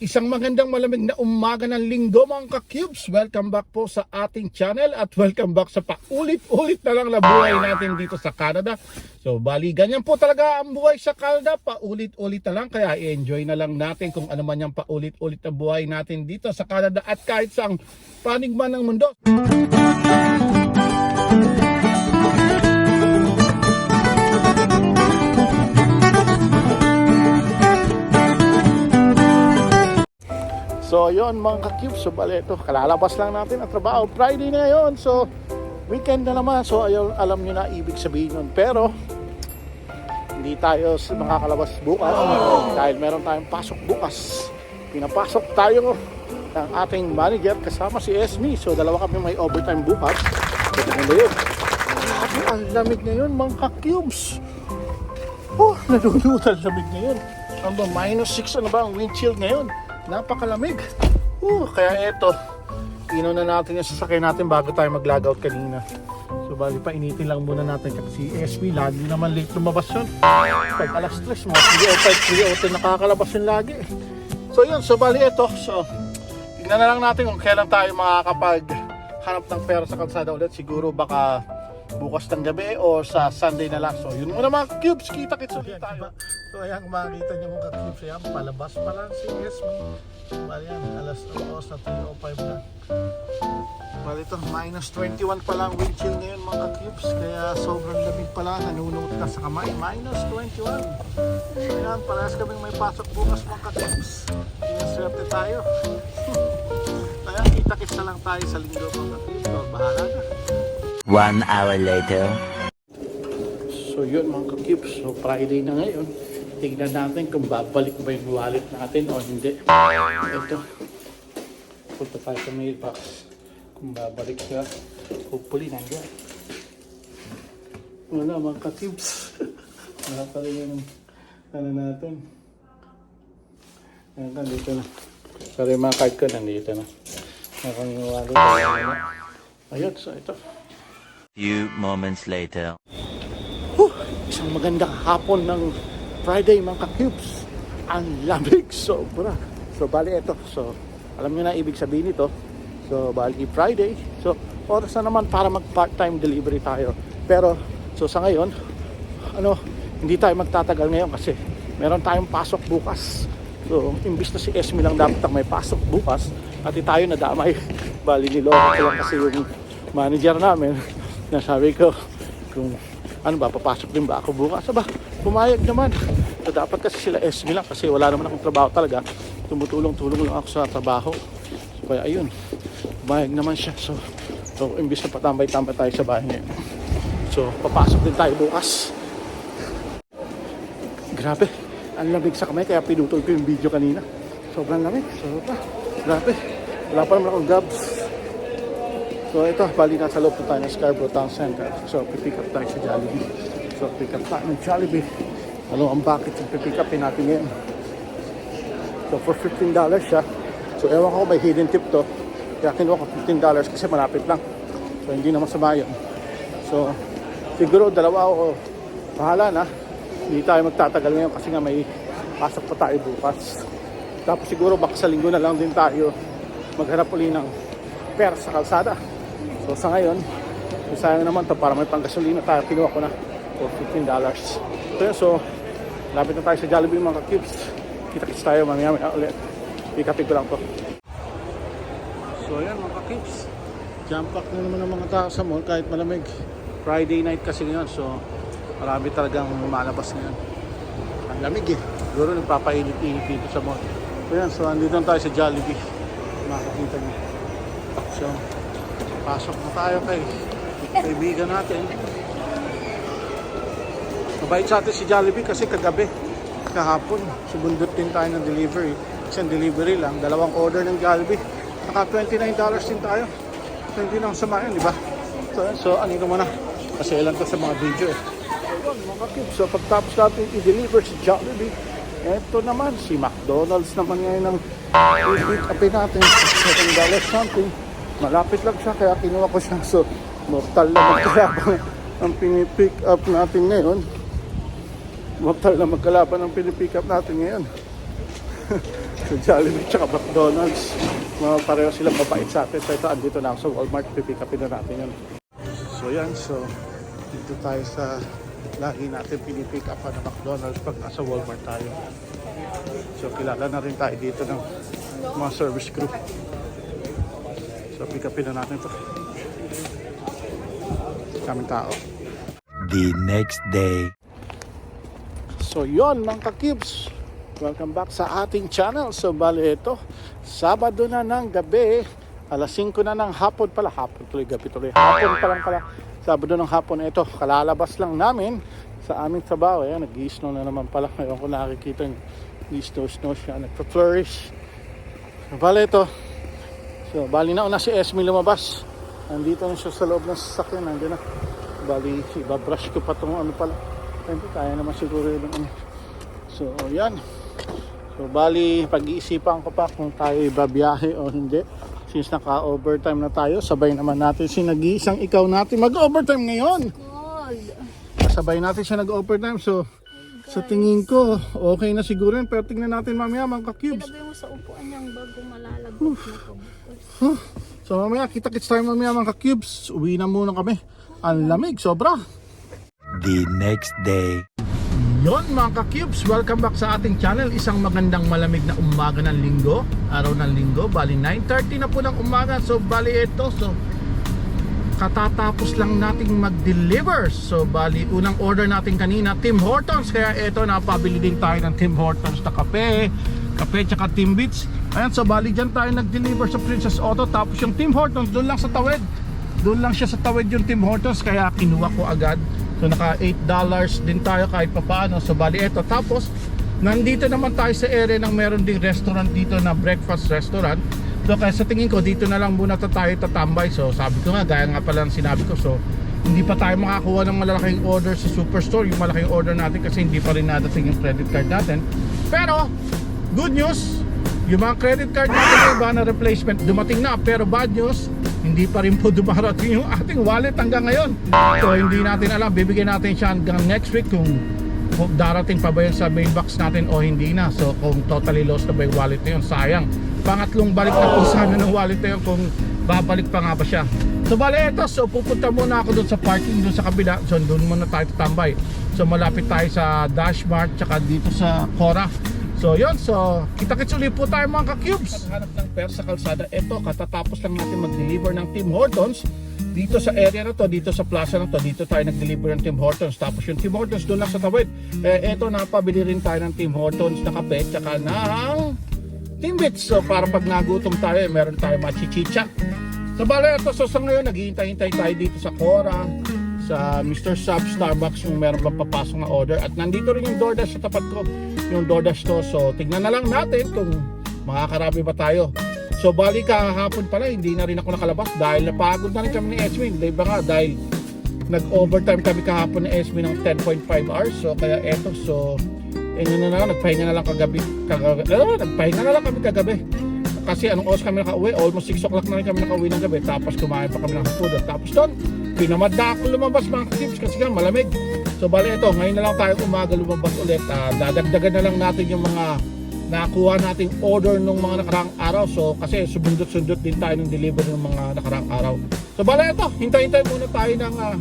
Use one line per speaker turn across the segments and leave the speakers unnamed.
Isang magandang malamig na umaga ng linggo mga ka-cubes. Welcome back po sa ating channel at welcome back sa paulit-ulit na lang na buhay natin dito sa Canada. So bali, ganyan po talaga ang buhay sa Canada. Paulit-ulit na lang kaya i-enjoy na lang natin kung ano man yung paulit-ulit na buhay natin dito sa Canada at kahit sa panig man ng mundo. So ayun mga ka-cubes, so bali ito, kalalabas lang natin ang trabaho. Friday na ngayon, so weekend na naman. So ayun, alam nyo na ibig sabihin nun. Pero hindi tayo makakalabas bukas dahil meron tayong pasok bukas. Pinapasok tayo ng ating manager kasama si Esme. So dalawa kami may overtime bukas. So maganda yun. Grabe, ang lamig ngayon mga ka-cubes. Oh, nalulunod ang lamig ngayon. Ano ba, minus 6 ano ba ang wind chill ngayon? Napakalamig. Uh, kaya eto, ino na natin yung sasakyan natin bago tayo mag-logout kanina. So bali pa initin lang muna natin kasi si SB lagi naman late lumabas yun. Pag alas 3, mga 3.05, 3.08 nakakalabas yun lagi. So yun, so bali eto. So, tignan na lang natin kung kailan tayo makakapag hanap ng pera sa kalsada ulit. Siguro baka bukas ng gabi o sa Sunday na lang. So yun muna mga cubes, kita-kits ulit tayo. So ayan, makikita niyo mga cubes, ayan, palabas pa lang si Esme. Bali yan, alas 2 na 3.05 na. Bali ito, minus 21 pa lang wind chill ngayon mga cubes. Kaya sobrang lamig pala, nanunungot ka sa kamay. Minus 21. Ayan, parehas kaming may pasok bukas mga cubes. Kaya swerte tayo. Kaya kita-kits na lang tayo sa linggo mga cubes. So, bahala na.
One hour later.
So yun mga ka-cubes, so Friday na ngayon. Tignan natin kung babalik ba yung wallet natin o hindi. Ito. Punta tayo sa mailbox. Kung babalik siya, hopefully nandiyan. Wala mga ka-cubes. Wala pa rin yung ano natin. Ayan ka, dito na. Sorry mga card ko, nandito na. Meron yung wallet. Ayun, so ito.
Few moments later.
Huh, isang magandang hapon ng Friday mga ka-cubes. Ang lamig, sobra. So, bali ito. So, alam niyo na ibig sabihin nito. So, bali Friday. So, oras na naman para mag part-time delivery tayo. Pero, so sa ngayon, ano, hindi tayo magtatagal ngayon kasi meron tayong pasok bukas. So, imbis na si Esme lang dapat ang may pasok bukas, pati tayo nadamay. Bali niloko ko lang kasi yung manager namin na sabi ko, kung ano ba, papasok din ba ako bukas? Aba, pumayag naman. So, dapat kasi sila SB lang kasi wala naman akong trabaho talaga. Tumutulong-tulong lang ako sa trabaho. So, kaya ayun, pumayag naman siya. So, so imbis na patambay-tambay tayo sa bahay ngayon. So, papasok din tayo bukas. Grabe, ang lamig sa kamay kaya pinutol ko yung video kanina. Sobrang lamig, sobra. Grabe, wala pa naman akong gabs. So ito, bali nasa loob na tayo ng Scarborough Town Center. So pipick up tayo sa Jollibee. So pick up tayo ng Jollibee. Ano ang bakit yung pipick upin natin ngayon? So for $15 siya. So ewan ko may hidden tip to. Kaya kinuha ko $15 kasi malapit lang. So hindi na masama yun. So siguro dalawa o bahala na. Hindi tayo magtatagal ngayon kasi nga may pasok pa tayo bukas. Tapos siguro baka sa linggo na lang din tayo maghanap uli ng pera sa kalsada. So sa ngayon, sayang naman to para may panggasolina tayo. Kinuha ko na for $15. So yun, so lapit na tayo sa Jollibee mga cubes. Kita-kits tayo mamaya maya ulit. Pikapin ko lang to. So ayan mga cubes. Jump pack na naman ng mga tao sa mall kahit malamig. Friday night kasi ngayon so marami talagang lumalabas ngayon. Ang lamig eh. Siguro nagpapainit-init dito sa mall. So yan, so andito na tayo sa Jollibee. Makikita niyo. So, pasok na tayo kay kaibigan natin. Mabait sa atin si Jollibee kasi kagabi, kahapon, subundot din tayo ng delivery. Isang delivery lang, dalawang order ng Jollibee. Naka $29 din tayo. So, hindi nang sama yun, di ba? So, so ano ko muna. Kasi ilan to sa mga video eh. Ayun, mga kids. So, pagtapos natin i-deliver si Jollibee, eto naman, si McDonald's naman ngayon ang i-pick upin natin. $7 something. Malapit lang siya, kaya kinuha ko siya. So, mortal na magkalaban ang pinipick up natin ngayon. Mortal na magkalaban ang pinipick up natin ngayon. So Jollibee tsaka McDonald's. Mga pareho silang mabait sa atin. So ito, andito na ako sa Walmart. Pipick upin na natin yun. So yan, so dito tayo sa lagi natin pinipick up ng McDonald's pag nasa Walmart tayo. So kilala na rin tayo dito ng mga service crew. So pick upin na natin to. Kaming tao.
The next day.
So yon mga kakibs, welcome back sa ating channel. So bali ito, Sabado na ng gabi, alas 5 na ng hapon pala, hapon tuloy, gabi tuloy, hapon pa lang pala. Sabado ng hapon ito, kalalabas lang namin sa aming trabaho. Ayan, nag-snow na naman pala. Ngayon ko nakikita yung snow-snow siya, nagpa-flourish. So, bali ito, so bali na una si Esme lumabas. Nandito na siya sa loob ng sasakyan, nandito na. Bali, ibabrush ko pa itong ano pala. Hindi, kaya naman siguro yun. ano. So, yan. So, bali, pag-iisipan ko pa kung tayo ibabiyahe o hindi. Since naka-overtime na tayo, sabay naman natin si nag-iisang ikaw natin mag-overtime ngayon.
God.
Sabay natin siya nag-overtime. So, sa tingin ko, okay na siguro yun. Pero tingnan natin mamaya mga ka-cubes.
Ilagay mo sa upuan niyang bago malalagot na to.
So, mamaya, kita-kits tayo mamaya mga ka-cubes. Uwi na muna kami. Ang lamig, sobra.
The next day.
Yon mga ka-cubes, welcome back sa ating channel. Isang magandang malamig na umaga ng linggo, araw ng linggo. Bali 9.30 na po ng umaga. So bali ito, so katatapos lang nating mag-deliver. So bali unang order natin kanina, Tim Hortons. Kaya ito, napabili din tayo ng Tim Hortons na kape, kape tsaka Timbits. Ayan, so bali dyan tayo nag-deliver sa Princess Auto. Tapos yung Tim Hortons, doon lang sa tawid. Doon lang siya sa tawid yung Tim Hortons kaya kinuha ko agad. So naka 8 dollars din tayo kahit papaano. So bali ito. Tapos nandito naman tayo sa area ng meron ding restaurant dito na breakfast restaurant. So kaya sa tingin ko dito na lang muna ta- tayo tatambay. So sabi ko nga gaya nga pala ng sinabi ko. So hindi pa tayo makakuha ng malalaking order sa superstore. Yung malaking order natin kasi hindi pa rin nadating yung credit card natin. Pero good news, yung mga credit card natin na iba na replacement dumating na pero bad news hindi pa rin po dumarating yung ating wallet hanggang ngayon so hindi natin alam bibigyan natin siya hanggang next week kung darating pa ba yun sa main box natin o hindi na so kung totally lost na ba yung wallet na yun sayang pangatlong balik na po sana ng wallet na kung babalik pa nga ba siya so bali eto so pupunta muna ako doon sa parking doon sa kabila so doon muna tayo tatambay so malapit tayo sa Dashmart tsaka dito sa Cora So yun, so kita-kits ulit po tayo mga ka-cubes. Hanap ng pera sa kalsada. Ito, katatapos lang natin mag-deliver ng Tim Hortons. Dito sa area na to, dito sa plaza na to, dito tayo nag-deliver ng Tim Hortons. Tapos yung Tim Hortons doon lang sa tawid. Eh, eto, napabili rin tayo ng Tim Hortons na kape, tsaka ng Timbits. So para pag nagutom tayo, eh, meron tayo machichicha. So bale, ito, so sa ngayon, naghihintay-hintay tayo dito sa Cora, sa Mr. Sub Starbucks yung meron pang papasok na order at nandito rin yung DoorDash sa tapat ko yung DoorDash to so tignan na lang natin kung makakarami ba tayo so bali kahapon pala hindi na rin ako nakalabas dahil napagod na rin kami ni Esme di ba nga dahil nag overtime kami kahapon ni Esme ng 10.5 hours so kaya eto so yun na lang nagpahinga na lang kagabi, kagabi. Eh, nagpahinga na lang kami kagabi. Kasi anong oras kami nakauwi? Almost 6 o'clock na rin kami nakauwi ng gabi. Tapos kumain pa kami ng food. Tapos doon pinamad na ako lumabas mga tips kasi nga malamig. So bali ito ngayon na lang tayo umaga lumabas ulit. Ah, dadagdagan na lang natin yung mga nakuha nating order nung mga nakaraang araw. So kasi sumundot-sundot din tayo ng delivery ng mga nakaraang araw. So bali ito hintay-hintay muna tayo ng ah,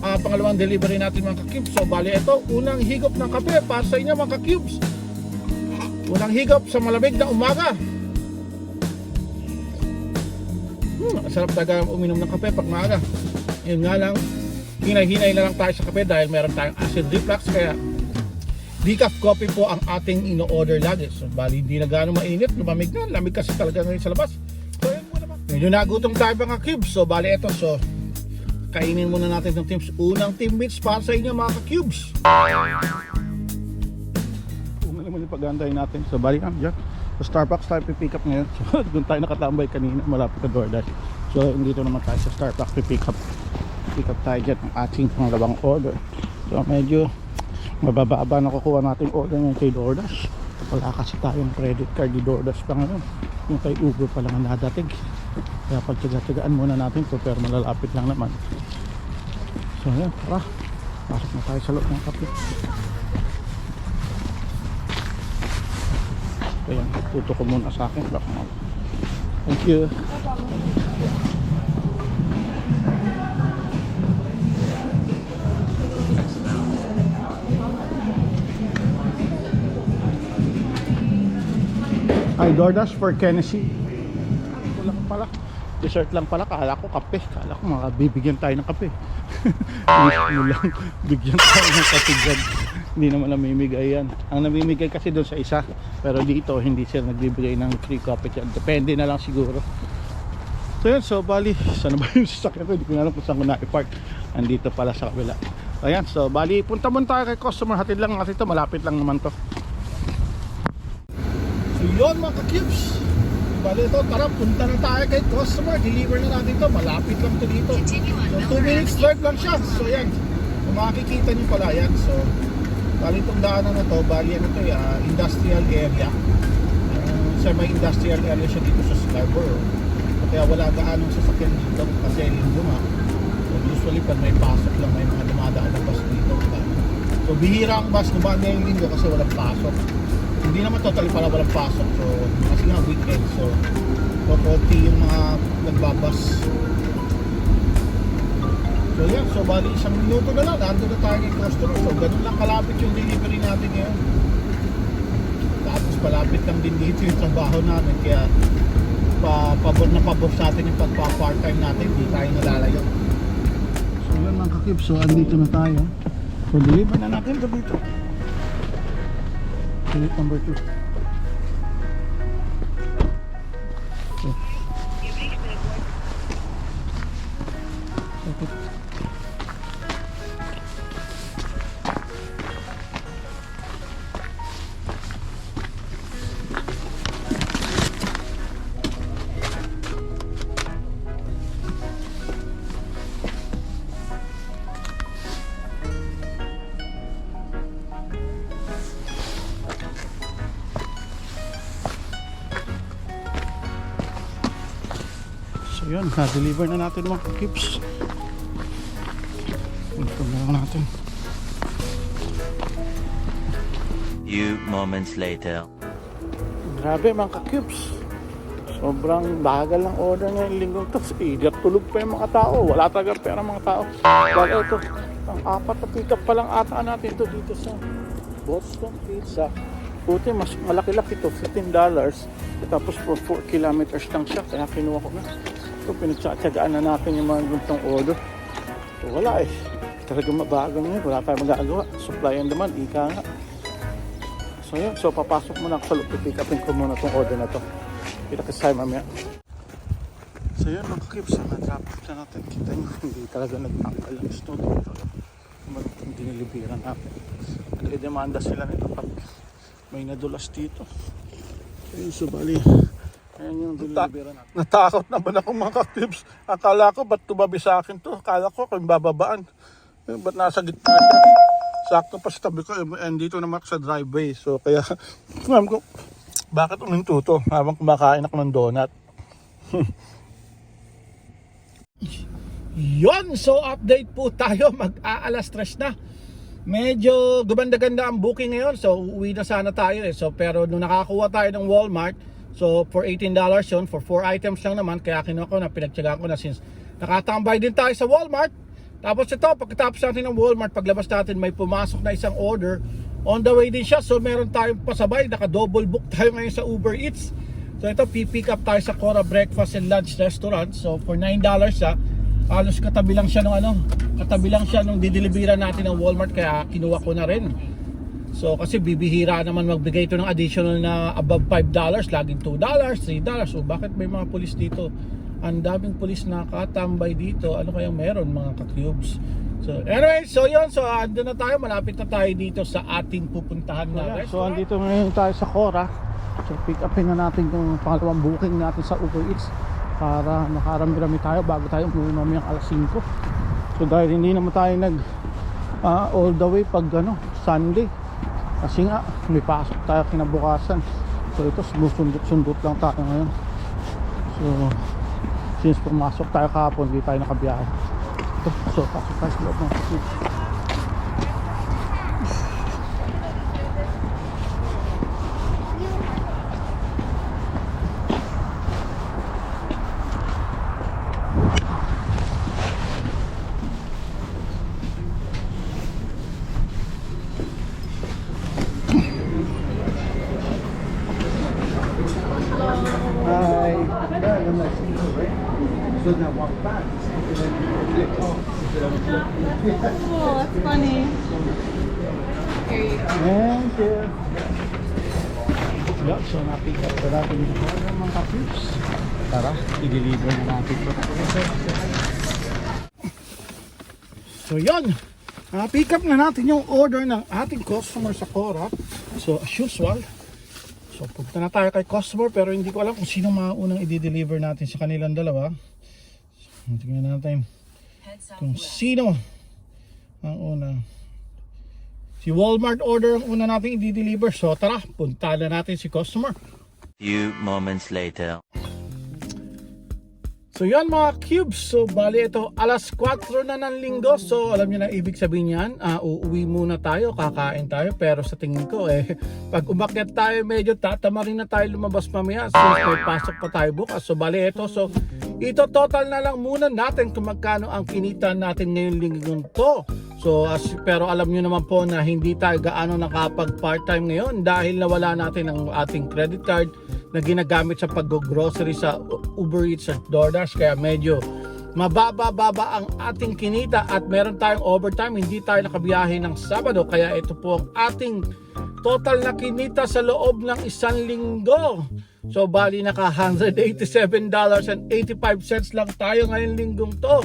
ah, pangalawang delivery natin mga ka-cubes so bali ito unang higop ng kape para sa inyo mga ka-cubes unang higop sa malamig na umaga Hmm, sarap talaga uminom ng kape pag maaga. Yun nga lang, hinay-hinay na lang tayo sa kape dahil meron tayong acid reflux kaya decaf coffee po ang ating ino-order lagi. So, bali hindi na gano'ng mainit, lumamig na, lamig kasi talaga ngayon sa labas. So, yun muna ba? Medyo nagutom tayo mga cubes. So, bali ito, so kainin muna natin ng teams. Unang team meets para sa inyo mga ka-cubes. Kung naman yung pag-aantay natin. So, bali na, dyan. Sa Starbucks tayo pipick up ngayon. So, doon tayo nakatambay kanina malapit sa DoorDash. So, dito naman tayo sa Starbucks pipick up. Pick up tayo dyan ang ating pangalawang order. So, medyo mabababa na kukuha natin order ngayon kay DoorDash. Wala kasi tayong credit card ni DoorDash pa ngayon. Yung kay Uber pa lang ang nadating. Kaya pagtsaga-tsagaan muna natin to pero malalapit lang naman. So, yan. Tara. Pasok na tayo sa loob ng kape. Kaya tuto ko muna sa akin. Baka Thank you. Ay, DoorDash for Kennedy. Dessert lang pala. Kala ko kape. Kala ko mga bibigyan tayo ng kape. Wish mo lang. Bigyan tayo ng kape dyan. Hindi naman namimigay yan. Ang namimigay kasi doon sa isa. Pero dito, hindi sila nagbibigay ng free coffee dyan. Depende na lang siguro. So yun, so bali, saan ba yung sasakyan ko? Hindi ko na alam kung saan ko na-park. Andito pala sa kabila. Ayan, so bali, punta muna tayo kay customer. Hatid lang natin ito. Malapit lang naman to. So yun mga ka-cubes. Bali ito, tara, punta na tayo kay customer. Deliver na natin ito. Malapit lang to dito. So 2 minutes drive lang siya. So yan. Kung makikita niyo pala yan. So, bali itong daanan na to. Bali ano to, ah, industrial area. Uh, semi-industrial area siya dito sa Scarborough. Kaya wala gaanong sasakyan dito kasi linggo nga. So, usually pag may pasok lang may mga dumadaan na bus dito. So bihira ang bus gumaan ngayong linggo kasi walang pasok. Hindi naman totally pala walang pasok. So kasi nga weekend. So kukunti yung mga nagbabas. So yan, so bali isang minuto na lang, nandun na tayo ng customer. So ganun lang kalapit yung delivery natin ngayon. Tapos palapit lang din dito yung trabaho namin. Kaya pa pabor na pabor sa atin yung pagpa part time natin, hindi tayo nalalayo. So yun mga kakip, so andito na tayo. So deliver na natin ito dito. Unit number 2. So. Okay. So yun, na-deliver na natin mga kips. Ito na lang natin.
Few moments later.
Grabe mga ka-cubes. Sobrang bagal ng order ngayong linggong to. Either tulog pa yung mga tao. Wala talaga pera mga tao. Dahil ito, ang apat na pick up pa lang ata natin to dito sa Boston Pizza. Puti, mas malaki-laki to. $15. Tapos for 4 kilometers lang siya. Kaya kinuha ko na. So pinagtsatsagaan na natin yung mga guntong order. So wala eh. Talagang mabagal ngayon. Wala tayong magagawa. Supply and demand. Ika nga. So yun, so papasok muna ako sa loob, pick upin ko muna tong order na to. Kita kasi tayo mamaya. So yun mga kips, na-drop off na natin. Kita nyo, hindi talaga nagtanggal ang snow dito. Yung dinilibiran natin. Nag-demanda sila nito pag may nadulas dito. So yun, so bali, ayan yung natin. Natakot naman ako mga kips. Akala ko, ba't tumabi sa akin to? Akala ko kung bababaan. Eh, Ba't nasa gitna siya? sakto pa sa tabi ko eh, and dito naman ako sa driveway so kaya ma'am ko bakit uminto to habang kumakain ako ng donut Yon, so update po tayo mag-aalas stress na medyo gumanda-ganda ang booking ngayon so uwi na sana tayo eh so pero nung nakakuha tayo ng Walmart so for $18 yun for 4 items lang naman kaya kinuha ko na pinagtyagaan ko na since nakatambay din tayo sa Walmart tapos ito, pagkatapos natin ng Walmart, paglabas natin may pumasok na isang order. On the way din siya, so meron tayong pasabay, naka-double book tayo ngayon sa Uber Eats. So ito, pipick up tayo sa Cora Breakfast and Lunch Restaurant. So for $9 siya, halos katabi lang siya ng ano, katabi lang siya nung dideliveran natin ng Walmart, kaya kinuha ko na rin. So kasi bibihira naman magbigay ito ng additional na above $5, laging $2, $3. So bakit may mga pulis dito? Ang daming pulis na katambay dito. Ano kayang meron mga ka-cubes? So anyway, so yun. So ando na tayo. Malapit na tayo dito sa ating pupuntahan na So andito ngayon tayo sa Cora. So pick upin na natin yung pangalawang booking natin sa Uber Eats para makarami-rami tayo bago tayo umuwi mamayang alas 5. So dahil hindi naman tayo nag ah, all the way pag ano, Sunday. Kasi nga may pasok tayo kinabukasan. So ito sundot-sundot lang tayo ngayon. So since pumasok tayo kahapon, hindi tayo nakabiyahe. Ito, so pasok tayo sa loob ng kapit. Hi. So now walk back.
Oh, that's funny. Here you go.
Thank you. Yeah, so na-pick up na natin yung order mga kapits. Tara, i-deliver na natin ito. So yun, na-pick up na natin yung order ng ating customer sa Cora. So as usual, so punta na tayo kay customer pero hindi ko alam kung sino maunang i-deliver natin sa kanilang dalawa. So, tingnan natin kung sino ang una. Si Walmart order ang una nating i-deliver. So tara, punta na natin si customer.
Few moments later.
So yan mga cubes. So bali ito alas 4 na ng linggo. So alam niyo na ibig sabihin yan. ah, uuwi muna tayo, kakain tayo. Pero sa tingin ko eh, pag umakyat tayo medyo tatama rin na tayo lumabas mamaya. So pasok pa tayo bukas. So bali ito. So ito total na lang muna natin kung magkano ang kinita natin ngayong linggo to. So as, pero alam niyo naman po na hindi tayo gaano nakapag part-time ngayon dahil nawala natin ang ating credit card na ginagamit sa pag-grocery sa Uber Eats at DoorDash kaya medyo mababa-baba ang ating kinita at meron tayong overtime hindi tayo nakabiyahe ng Sabado kaya ito po ang ating total na kinita sa loob ng isang linggo. So bali naka $187.85 lang tayo ngayong linggong to.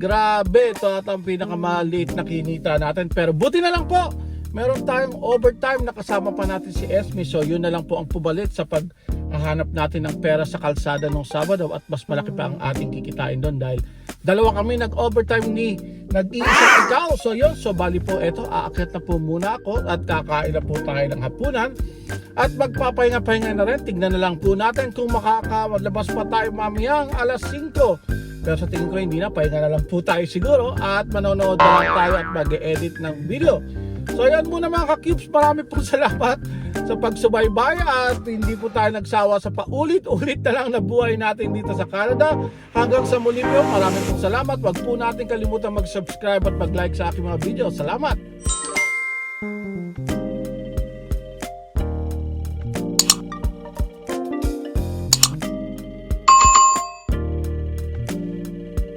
Grabe ito at ang pinakamaliit na kinita natin. Pero buti na lang po meron tayong overtime. Na kasama pa natin si Esme. So yun na lang po ang pubalit sa paghahanap natin ng pera sa kalsada nung Sabado at mas malaki pa ang ating kikitain doon dahil dalawa kami nag-overtime ni nag-iisang ikaw. So yun, so bali po eto, aakyat na po muna ako at kakain na po tayo ng hapunan at magpapahinga-pahinga na rin. Tignan na lang po natin kung makakalabas pa tayo mamayang alas 5. Pero sa tingin ko hindi na, pahinga na lang po tayo siguro at manonood na lang tayo at mag-edit ng video. So yan muna mga ka-cubes, marami po salamat sa pagsubaybay at hindi po tayo nagsawa sa paulit-ulit na lang na buhay natin dito sa Canada. Hanggang sa muli po, marami pong salamat. Huwag po natin kalimutan mag-subscribe at mag-like sa aking mga video. Salamat!